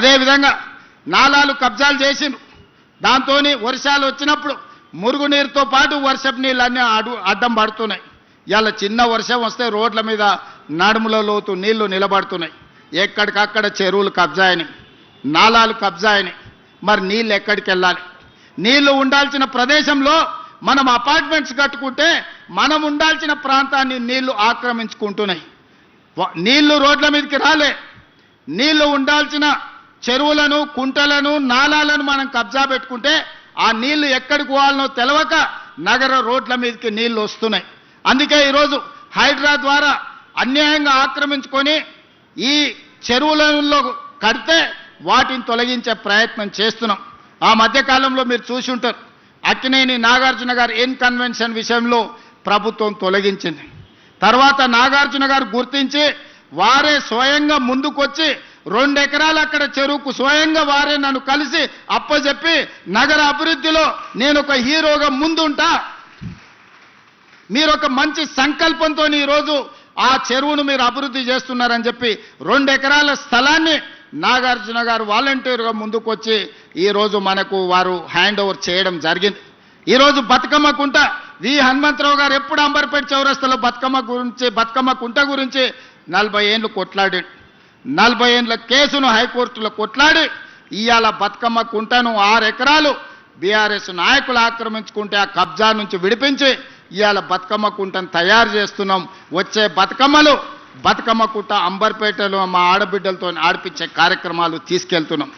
అదేవిధంగా నాలాలు కబ్జాలు చేసిండ్రు దాంతో వర్షాలు వచ్చినప్పుడు మురుగునీరుతో పాటు వర్షపు నీళ్ళన్నీ అడు అడ్డం పడుతున్నాయి. ఇలా చిన్న వర్షం వస్తే రోడ్ల మీద నడుముల లోతు నీళ్ళు నిలబడుతున్నాయి. ఎక్కడికక్కడ చెరువులు కబ్జా అయినాయి నాలాలు కబ్జా అయినాయి మరి నీళ్ళు ఎక్కడికి వెళ్ళాలి నీళ్ళు ఉండాల్సిన ప్రదేశంలో మనం అపార్ట్మెంట్స్ కట్టుకుంటే మనం ఉండాల్సిన ప్రాంతాన్ని నీళ్ళు ఆక్రమించుకుంటున్నాయి. నీళ్ళు రోడ్ల మీదకి రాలే. నీళ్ళు ఉండాల్సిన చెరువులను కుంటలను నాలాలను మనం కబ్జా పెట్టుకుంటే ఆ నీళ్ళు ఎక్కడికి పోవాలనో తెలవక నగర రోడ్ల మీదకి నీళ్ళు వస్తున్నాయి. అందుకే ఈరోజు హైడ్రా ద్వారా అన్యాయంగా ఆక్రమించుకొని ఈ చెరువులలో కడితే వాటిని తొలగించే ప్రయత్నం చేస్తున్నాం. ఆ మధ్యకాలంలో మీరు చూసి ఉంటారు అక్కినేని నాగార్జున గారు ఎన్ కన్వెన్షన్ విషయంలో ప్రభుత్వం తొలగించింది. తర్వాత నాగార్జున గారు గుర్తించి వారే స్వయంగా ముందుకొచ్చి రెండు ఎకరాలు అక్కడ చెరువుకు స్వయంగా వారే నన్ను కలిసి అప్పచెప్పి నగర అభివృద్ధిలో నేను ఒక హీరోగా ముందుంటా. మీరు ఒక మంచి సంకల్పంతో ఈరోజు ఆ చెరువును మీరు అభివృద్ధి చేస్తున్నారని చెప్పి రెండు ఎకరాల స్థలాన్ని నాగార్జున గారు వాలంటీర్గా ముందుకొచ్చి ఈరోజు మనకు వారు హ్యాండ్ ఓవర్ చేయడం జరిగింది. ఈరోజు బతుకమ్మ కుంట వి హనుమంతరావు గారు ఎప్పుడు అంబర్పేట చౌరస్తలో బతుకమ్మ గురించి బతుకమ్మ కుంట గురించి నలభై ఏళ్ళు కొట్లాడి నలభై ఏళ్ళ కేసును హైకోర్టులో కొట్లాడి ఇవాళ బతుకమ్మ కుంటను ఆరు ఎకరాలు బీఆర్ఎస్ నాయకులు ఆక్రమించుకుంటే ఆ కబ్జా నుంచి విడిపించి ఇవాళ బతుకమ్మ కుంటను తయారు చేస్తున్నాం. వచ్చే బతుకమ్మలు బతుకమ్మ కుంట అంబర్పేటలో మా ఆడబిడ్డలతో ఆడిపించే కార్యక్రమాలు తీసుకెళ్తున్నాం.